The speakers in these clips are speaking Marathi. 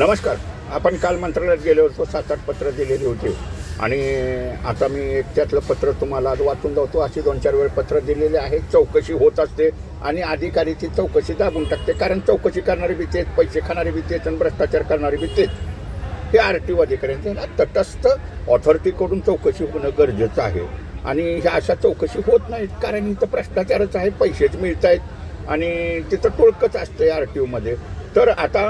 नमस्कार. आपण काल मंत्रालयात गेलो होतो सात आठ पत्र दिलेली होती. आणि आता मी एक त्यातलं पत्र तुम्हाला आज वाचून जातो अशी दोन चार वेळ पत्र दिलेले आहेत चौकशी होत असते आणि अधिकारी ती चौकशी दाबून टाकते. कारण चौकशी करणारी बी तेच पैसे खाणारी बी तेच आणि भ्रष्टाचार करणारी बी तेच. हे आर टी ओ अधिकाऱ्यांचे तटस्थ ऑथॉरिटीकडून चौकशी होणं गरजेचं आहे. आणि ह्या अशा चौकशी होत नाहीत. कारण इथं भ्रष्टाचारच आहे पैसेच मिळत आहेत आणि तिथं टोळकच असते आर टी ओमध्ये तर आता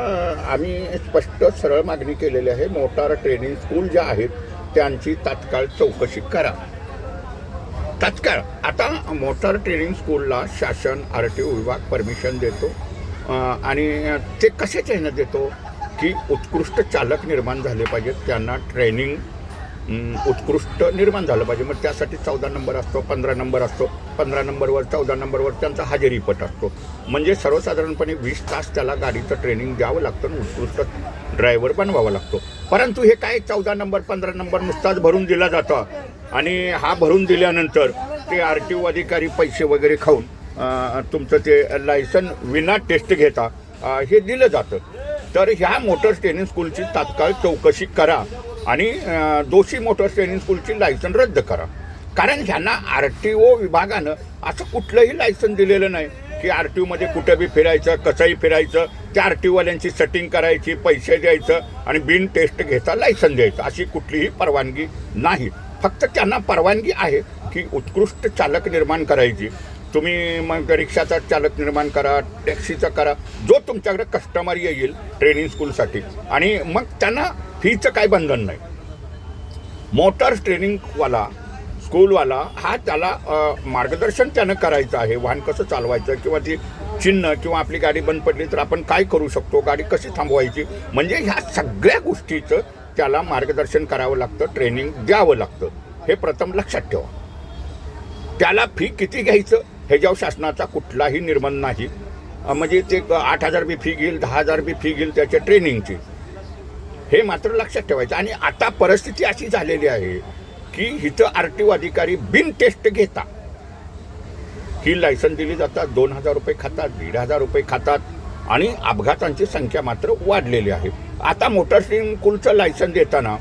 आम्ही स्पष्ट सरळ मागणी केलेली आहे मोटार ट्रेनिंग स्कूल ज्या आहेत त्यांची तात्काळ चौकशी करा. तात्काळ. आता मोटार ट्रेनिंग स्कूलला शासन आर टी ओ विभाग परमिशन देतो. आणि ते कशाच्या ह्यानं देतो? की उत्कृष्ट चालक निर्माण झाले पाहिजेत त्यांना ट्रेनिंग उत्कृष्ट निर्माण झालं पाहिजे. मग त्यासाठी चौदा नंबर असतो पंधरा नंबर असतो. पंधरा नंबरवर चौदा नंबरवर त्यांचा हजेरीपट असतो. म्हणजे सर्वसाधारणपणे वीस तास त्याला गाडीचं ट्रेनिंग द्यावं लागतं आणि उत्कृष्ट ड्रायव्हर बनवावा लागतो. परंतु हे काय चौदा नंबर पंधरा नंबर नुसताच भरून दिला जातो. आणि हा भरून दिल्यानंतर ते आर टी ओ अधिकारी पैसे वगैरे खाऊन तुमचं ते लायसन विना टेस्ट घेता हे दिलं जातं. तर ह्या मोटर ट्रेनिंग स्कूलची तात्काळ चौकशी करा. आणि दोषी मोटर ट्रेनिंग स्कूलची लायसन रद्द करा. कारण ह्यांना आर टी ओ विभागानं असं कुठलंही लायसन दिलेलं नाही की आर टी ओमध्ये कुठं बी फिरायचं कसंही फिरायचं त्या आर टी ओवाल्यांची सेटिंग करायची पैसे द्यायचं आणि बिन टेस्ट घेता लायसन द्यायचं. अशी कुठलीही परवानगी नाही. फक्त त्यांना परवानगी आहे की उत्कृष्ट चालक निर्माण करायची. तुम्ही मग रिक्षाचा चालक निर्माण करा टॅक्सीचा करा. जो तुमच्याकडे कस्टमर येईल ट्रेनिंग स्कूलसाठी. आणि मग त्यांना फीचं काय बंधन नाही. मोटर ट्रेनिंगवाला स्कूलवाला हा त्याला मार्गदर्शन त्यानं करायचं आहे. वाहन कसं चालवायचं किंवा ती चिन्ह किंवा आपली गाडी बंद पडली तर आपण काय करू शकतो? गाडी कशी थांबवायची? म्हणजे ह्या सगळ्या गोष्टीचं त्याला मार्गदर्शन करावं लागतं ट्रेनिंग द्यावं लागतं. हे प्रथम लक्षात ठेवा. त्याला फी किती घ्यायचं? ह्याच्यावर शासनाचा कुठलाही निर्बंध नाही. म्हणजे ते आठ हजार बी फी घेईल दहा हजार बी फी घेईल त्याच्या ट्रेनिंगची हे मात्र लक्षात ठेवायचं. आणि आता परिस्थिती अशी झालेली आहे की इथं आर टी ओ अधिकारी बिन टेस्ट घेता. ही लायसन दिली जातात दोन हजार रुपये खातात दीड हजार रुपये खातात आणि अपघातांची संख्या मात्र वाढलेली आहे. आता मोटर स्कूलचं लायसन देताना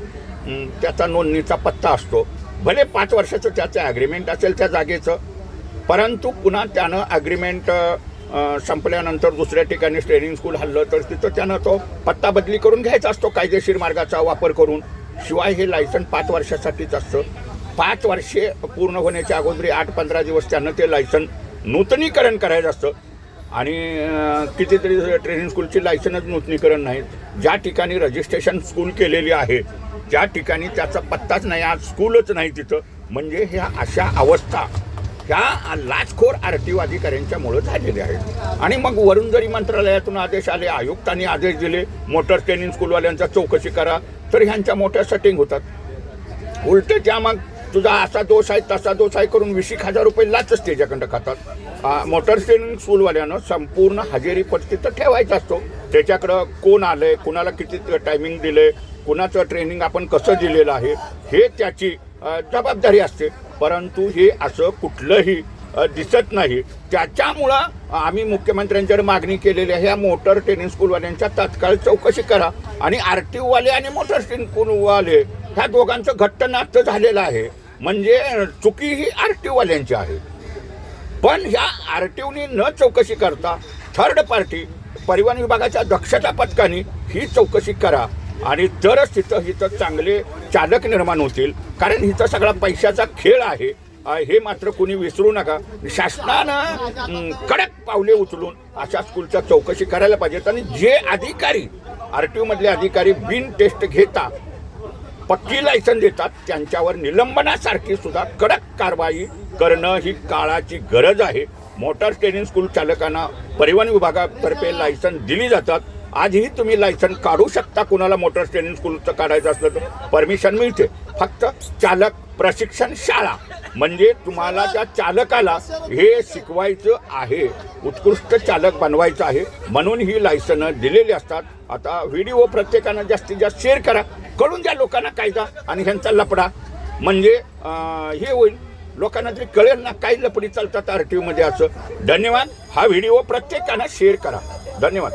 त्याचा नोंदणीचा पत्ता असतो. भले पाच वर्षाचं त्याचं ॲग्रीमेंट असेल त्या जागेचं परंतु पुन्हा त्यानं ॲग्रीमेंट संपल्यानंतर दुसऱ्या ठिकाणी ट्रेनिंग स्कूल हल्लं तर तिथं त्यानं तो पत्ता बदली करून घ्यायचा असतो कायदेशीर मार्गाचा वापर करून. शिवाय हे लायसन पाच वर्षासाठीच असतं. पाच वर्षे पूर्ण होण्याच्या अगोदरी आठ पंधरा दिवस त्यानं ते लायसन नूतनीकरण करायचं असतं. आणि कितीतरी ट्रेनिंग स्कूलची लायसनच नूतनीकरण नाहीत. ज्या ठिकाणी रजिस्ट्रेशन स्कूल केलेली आहे ज्या ठिकाणी त्याचा पत्ताच नाही आज स्कूलच नाही तिथं. म्हणजे ह्या अशा अवस्था. ह्या लाचखोर आर टी ओ अधिकाऱ्यांच्यामुळं झालेले आहेत. आणि मग वरून जरी मंत्रालयातून आदेश आले आयुक्तांनी आदेश दिले मोटर ट्रेनिंग स्कूलवाल्यांचा चौकशी करा तर ह्यांच्या मोठ्या सेटिंग होतात. उलटे त्या मग तुझा असा दोष आहे तसा दोष आहे करून वीस एक हजार रुपये लाचच त्याच्याकडं खातात. मोटर ट्रेनिंग स्कूलवाल्यानं संपूर्ण हजेरी पट्टी तर ठेवायचा असतो. त्याच्याकडं कोण आलंय कुणाला किती टायमिंग दिलंय कुणाचं ट्रेनिंग आपण कसं दिलेलं आहे हे त्याची जबाबदारी असते. परंतु हे असं कुठलंही दिसत नाही. त्याच्यामुळं आम्ही मुख्यमंत्र्यांच्याकडे मागणी केलेली आहे या मोटर ट्रेनिंग स्कूलवाल्यांच्या तात्काळ चौकशी करा. आणि आर टी ओवाले आणि मोटर ट्रेनिंग स्कूलवाले ह्या दोघांचं घट्ट नातं झालेलं आहे. म्हणजे चुकी ही आर टी ओवाल्यांची आहे. पण ह्या आर टी ओनी न चौकशी करता थर्ड पार्टी परिवहन विभागाच्या दक्षता पथकाने ही चौकशी करा. आणि तरच तिथं इथं चांगले चालक निर्माण होतील. कारण इथं सगळा पैशाचा खेळ आहे. हे मात्र कोणी विसरू नका. शासनानं कडक पावले उचलून अशा स्कूलच्या चौकशी करायला पाहिजेत. आणि जे अधिकारी आर टी ओमधले अधिकारी बिन टेस्ट घेता पक्की लायसन देतात त्यांच्यावर निलंबनासारखी सुद्धा कडक कारवाई करणं ही काळाची गरज आहे. मोटार ट्रेनिंग स्कूल चालकांना परिवहन विभागातर्फे लायसन दिली जातात. आजही तुम्ही लायसन काढू शकता. कुणाला मोटर ट्रेनिंग स्कूलचं काढायचं असलं तर परमिशन मिळते. फक्त चालक प्रशिक्षण शाळा. म्हणजे तुम्हाला त्या चालकाला हे शिकवायचं आहे उत्कृष्ट चालक बनवायचं आहे म्हणून ही लायसनं दिलेली असतात. आता व्हिडिओ प्रत्येकानं जास्तीत जास्त शेअर करा. कळून द्या लोकांना कायदा आणि ह्यांचा लपडा. म्हणजे हे होईल. लोकांना तरी कळेल ना काही लपडी चालतात आर टी ओमध्ये असं. धन्यवाद. हा व्हिडिओ प्रत्येकानं शेअर करा. धन्यवाद.